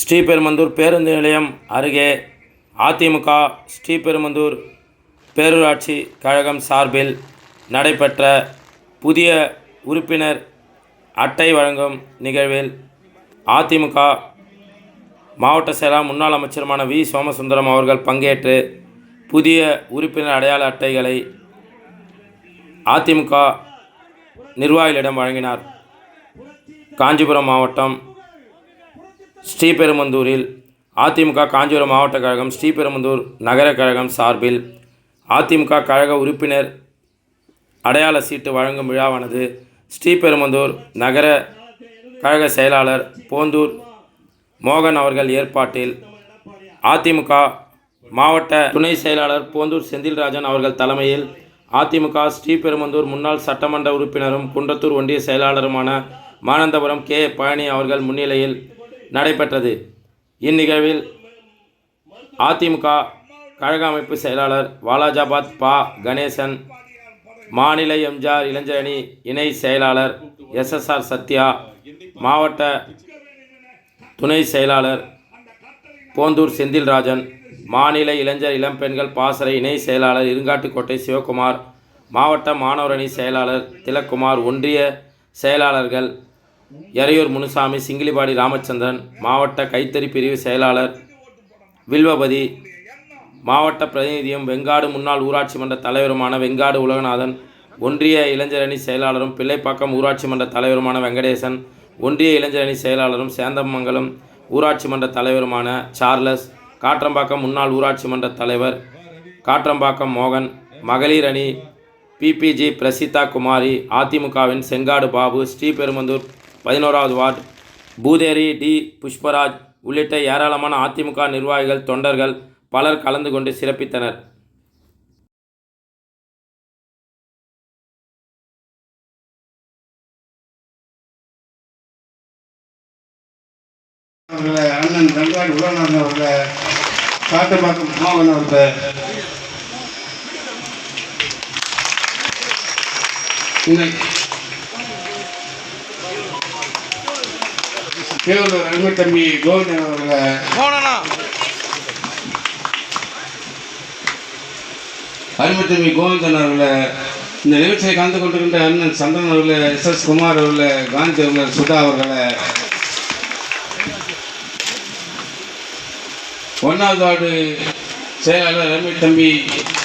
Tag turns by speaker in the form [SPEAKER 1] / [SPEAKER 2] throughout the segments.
[SPEAKER 1] ஸ்ரீபெருமந்தூர் பேருந்து நிலையம் அருகே அதிமுக ஸ்ரீபெருமந்தூர் பேரூராட்சி கழகம் சார்பில் நடைபெற்ற புதிய உறுப்பினர் அட்டை வழங்கும் நிகழ்வில் அதிமுக மாவட்ட செயலாளர் முன்னாள் அமைச்சருமான வி. சோமசுந்தரம் அவர்கள் பங்கேற்று புதிய உறுப்பினர் அடையாள அட்டைகளை அதிமுக நிர்வாகிகளிடம் வழங்கினார். காஞ்சிபுரம் மாவட்டம் ஸ்ரீபெருமந்தூரில் அதிமுக காஞ்சிபுரம் மாவட்ட கழகம் ஸ்ரீபெருமந்தூர் நகர கழகம் சார்பில் அதிமுக கழக உறுப்பினர் அடையாள சீட்டு வழங்கும் விழாவானது ஸ்ரீபெருமந்தூர் நகர கழக செயலாளர் போந்தூர் மோகன் அவர்கள் ஏற்பாட்டில் அதிமுக மாவட்ட துணை செயலாளர் போந்தூர் செந்தில்ராஜன் அவர்கள் தலைமையில் அதிமுக ஸ்ரீபெருமந்தூர் முன்னாள் சட்டமன்ற உறுப்பினரும் குன்றத்தூர் ஒன்றிய செயலாளருமான மானந்தபுரம் கே பழனி அவர்கள் முன்னிலையில் நடைபெற்றது. இந்நிகழ்வில் அதிமுக கழக அமைப்பு செயலாளர் வாலாஜாபாத் பா. கணேசன் மாநில எம்ஜிஆர் இளைஞரணி இணை செயலாளர் எஸ்எஸ்ஆர் சத்யா மாவட்ட துணை செயலாளர் போந்தூர் செந்தில்ராஜன் மாநில இளைஞர் இளம்பெண்கள் பாசறை இணை செயலாளர் இருங்காட்டுக்கோட்டை சிவகுமார் மாவட்ட மாணவர் அணி செயலாளர் திலக்குமார் ஒன்றிய செயலாளர்கள் எறையூர் முனுசாமி சிங்கிலிபாடி ராமச்சந்திரன் மாவட்ட கைத்தறி பிரிவு செயலாளர் வில்வபதி மாவட்ட பிரதிநிதியும் வெங்காடு முன்னாள் ஊராட்சி மன்ற தலைவருமான வெங்காடு உலகநாதன் ஒன்றிய இளைஞரணி செயலாளரும் பிள்ளைப்பாக்கம் ஊராட்சி மன்ற தலைவருமான வெங்கடேசன் ஒன்றிய இளைஞரணி செயலாளரும் சேந்தமங்கலம் ஊராட்சி மன்ற தலைவருமான சார்லஸ் காற்றம்பாக்கம் முன்னாள் ஊராட்சி மன்ற தலைவர் காற்றம்பாக்கம் மோகன் மகளிர் அணி பிபிஜி பிரசிதா குமாரி அதிமுகவின் செங்காடு பாபு ஸ்ரீபெருமந்தூர் பதினோராவது வார்டு. பூதேரி டி. புஷ்பராஜ் உள்ளிட்ட ஏராளமான அதிமுக நிர்வாகிகள் தொண்டர்கள் பலர் கலந்து கொண்டு சிறப்பித்தனர்.
[SPEAKER 2] அண்ணன் உலகநாதன் அவர்களை காட்டுப்பாக்கம் அவர்களை இந்த அருமை தம்பி கோவிந்தன் அவர்களை அருமை தம்பி கோவிந்தன் அவர்களை இந்த நிகழ்ச்சியை கலந்து கொண்டிருக்கின்ற அண்ணன் சந்திரன் அவர்களை எஸ் எஸ் குமார் அவர்களை காந்தி அவர்களை சுதா அவர்களை. ஒன்றாவது வார்டு செயலாளர் ரமேஷ் தம்பி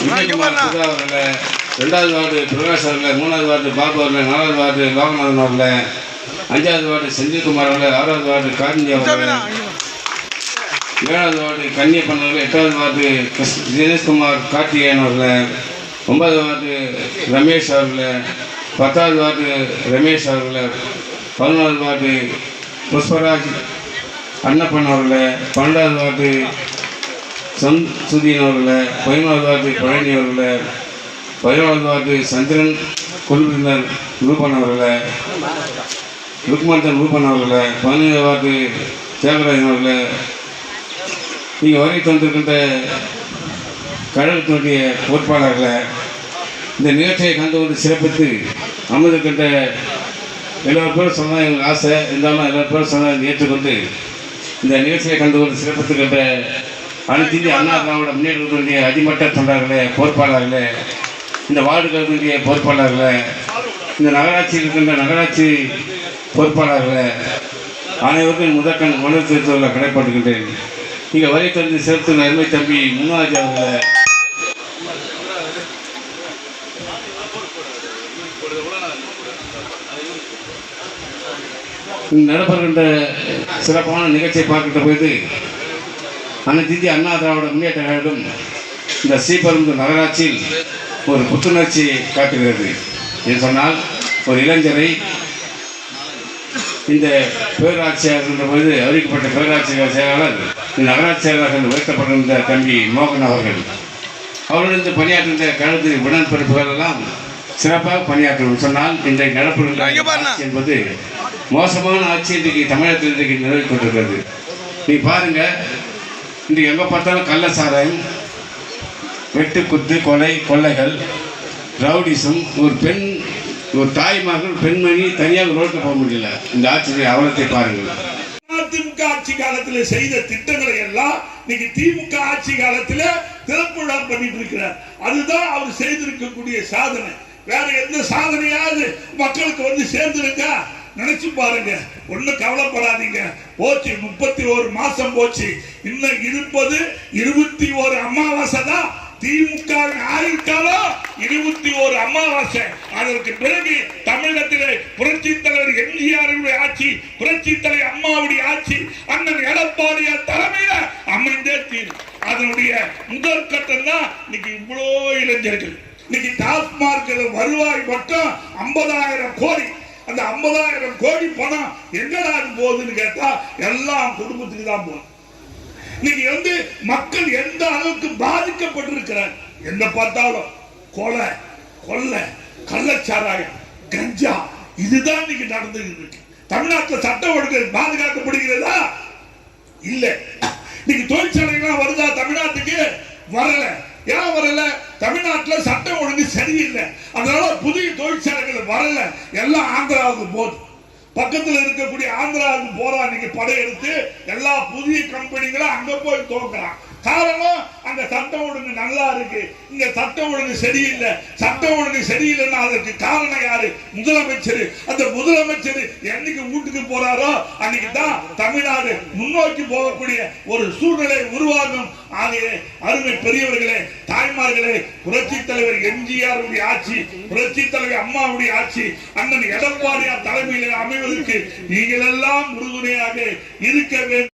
[SPEAKER 2] விஜயகுமார் சுதா அவர்களை ரெண்டாவது வார்டு பிரகாஷ் அவர்களை மூணாவது வார்டு பாபு அவர்களை நாலாவது வார்டு லோகநாதன் அவர்களை அஞ்சாவது வார்டு செந்தில்குமார் அவர்களை ஆறாவது வார்டு காந்தி அவர்களை. ஏழாவது வார்டு கன்னியப்பன் அவர்கள் எட்டாவது வார்டு தினேஷ்குமார் கார்த்திகேயன் அவர்களை ஒன்பதாவது வார்டு ரமேஷ் அவர்களை பத்தாவது வார்டு ரமேஷ் அவர்களை பதினொன்றாவது வார்டு புஷ்பராஜ் அன்னப்பன் அவர்களை பன்னெண்டாவது வார்டு சந் சுதீன் அவர்களை பதினோராவது வார்டு பழனி அவர்களை பதினோராவது வார்டு சந்திரன் குழுவினர் ரூபன் அவர்களை ருக்மந்தன் ரூபன் அவர்களை பதினேழு வார்டு தியாகராஜன் அவர்களை நீங்கள் வருகை தந்திருக்கின்ற கழகத்தினுடைய பொறுப்பாளர்களை இந்த நிகழ்ச்சியை கண்டு கொண்டு சிறப்பித்து அமர்ந்திருக்கின்ற எல்லா பேரும் சொன்னால் எங்களுக்கு ஆசை. இருந்தாலும் எல்லா பேரும் சொன்னால் ஏற்றுக்கொண்டு இந்த நிகழ்ச்சியை கண்டு கொண்டு சிறப்பித்துக்கின்ற அனைத்து இந்திய அண்ணா திராவிட முன்னேற்றத்தினுடைய அடிமட்ட தொண்டர்களே பொறுப்பாளர்களே இந்த வார்டுகளுடைய பொறுப்பாளர்களே இந்த நகராட்சியில் இருக்கின்ற நகராட்சி பொறுப்பாளர்களே அனைவருக்கும் முதற்கண் உணர்வு செலுத்துவதில் கடைப்பட்டுகின்றேன் இங்கே வரை தந்து சேர்த்து நன்மை தம்பி முன்னாஜி அவர்களை. நடப்படுகின்ற சிறப்பான நிகழ்ச்சியை பார்க்கின்ற போது அனைத்து இந்திய அண்ணா திராவிட முன்னேற்ற கழகம் இந்த ஸ்ரீபெரும்பு நகராட்சியில் ஒரு புத்துணர்ச்சியை காட்டுகிறது. என்று சொன்னால் ஒரு இளைஞரை இந்த பேராட்சியாக இருக்கின்ற பொழுது அறிவிக்கப்பட்ட பேராட்சி செயலாளர் இந்த நகராட்சி செயலாளர் உயர்த்தப்பட்டிருந்த தம்பி மோகன் அவர்கள். அவருடன் இந்த பணியாற்றுகின்ற கழகத்தின் உடன்பிறப்புகள் எல்லாம் சிறப்பாக பணியாற்றும் சொன்னால் இன்றைக்கு ஆட்சி என்பது மோசமான ஆட்சி இன்றைக்கு தமிழகத்தில் இன்றைக்கு நிலவி கொண்டிருக்கிறது. நீ பாருங்க இன்றைக்கு எங்கே பார்த்தாலும் கள்ள சாராயம் வெட்டு குத்து கொலை கொள்ளைகள் ரவுடிசம் ஒரு பெண் ஒரு தாய்மார்கள் பெண்மணி தனியாக ரோட்டில் போக முடியல. இந்த ஆட்சியுடைய அவலத்தை பாருங்கள்.
[SPEAKER 3] அதிமுக ஆட்சி காலத்தில் செய்த திட்டங்களை எல்லாம் இன்னைக்கு திமுக ஆட்சி காலத்தில் திறப்புழா பண்ணிட்டு இருக்கிறார். அதுதான் அவர் செய்திருக்கக்கூடிய சாதனை. வேற எந்த சாதனையாவது மக்களுக்கு வந்து சேர்ந்துருக்கா? நினைச்சு பாருங்க. ஒன்றும் கவலைப்படாதீங்க. போச்சு முப்பத்தி ஒரு மாசம் போச்சு. இன்னும் இருப்பது இருபத்தி ஒரு அமாவாசை தான். திமுக ஆயுட்காலம் இருபத்தி ஒரு அமாவாசை. அதற்கு பிறகு தமிழகத்திலே புரட்சி தலைவர் எம்ஜிஆருடைய ஆட்சி புரட்சி தலைவர் அம்மாவுடைய ஆட்சி அண்ணன் எடப்பாடியார் தலைமையில அமைந்தே தீரும். அதனுடைய முதல் கட்டம் தான் இன்னைக்கு இவ்வளோ இளைஞர்கள். இன்னைக்கு டாஸ்மார்க் வருவாய் மட்டும் ஐம்பதாயிரம் கோடி. அந்த ஐம்பதாயிரம் கோடி பணம் எங்கடா போகுதுன்னு கேட்டா எல்லாம் குடும்பத்துக்கு தான் போகுது. இன்னைக்கு வந்து மக்கள் எந்த அளவுக்கு பாதிக்கப்பட்டிருக்கிறார்? எந்த பார்த்தாலும் கொலை கொள்ளை கள்ளச்சாராயம் கஞ்சா இதுதான் இன்னைக்கு நடந்துகிட்டு இருக்கு. தமிழ்நாட்டில் சட்ட ஒழுங்கு பாதுகாக்கப்படுகிறதா? இல்ல. இன்னைக்கு தொழிற்சாலைகள்லாம் வருதா தமிழ்நாட்டுக்கு? வரல. ஏன் வரல? தமிழ்நாட்டுல சட்டம் ஒழுங்கு சரியில்லை. அதனால புதிய தொழிற்சாலைகள் வரல. எல்லாம் ஆந்திராவுக்கு போகுது. பக்கத்துல இருக்கக்கூடிய ஆந்திராவுக்கு போறா இன்னைக்கு படையெடுத்து எல்லா புதிய கம்பெனிகளும் அங்க போய் துவங்குறான் காரணம் அங்க சட்டம் ஒழுங்கு நல்லா இருக்கு. இங்க சட்டம் ஒழுங்கு சரியில்லை. சட்டம் ஒழுங்கு சரியில்லைன்னா அதற்கு காரணம் யாரு? முதலமைச்சர். அந்த முதலமைச்சர் என்னைக்கு வீட்டுக்கு போறாரோ அன்னைக்கு தான் தமிழ்நாடு முன்னோக்கி போகக்கூடிய ஒரு சூழ்நிலை உருவாகும். ஆகிய அருமை பெரியவர்களே தாய்மார்களே எம்ஜிஆருடைய எம்ஜிஆர் ஆட்சி புரட்சி தலைவர் அம்மாவுடைய ஆட்சி அண்ணன் எடப்பாடியார் தலைமையில் அமைவதற்கு நீங்கள் எல்லாம் உறுதுணையாக இருக்க வேண்டும்.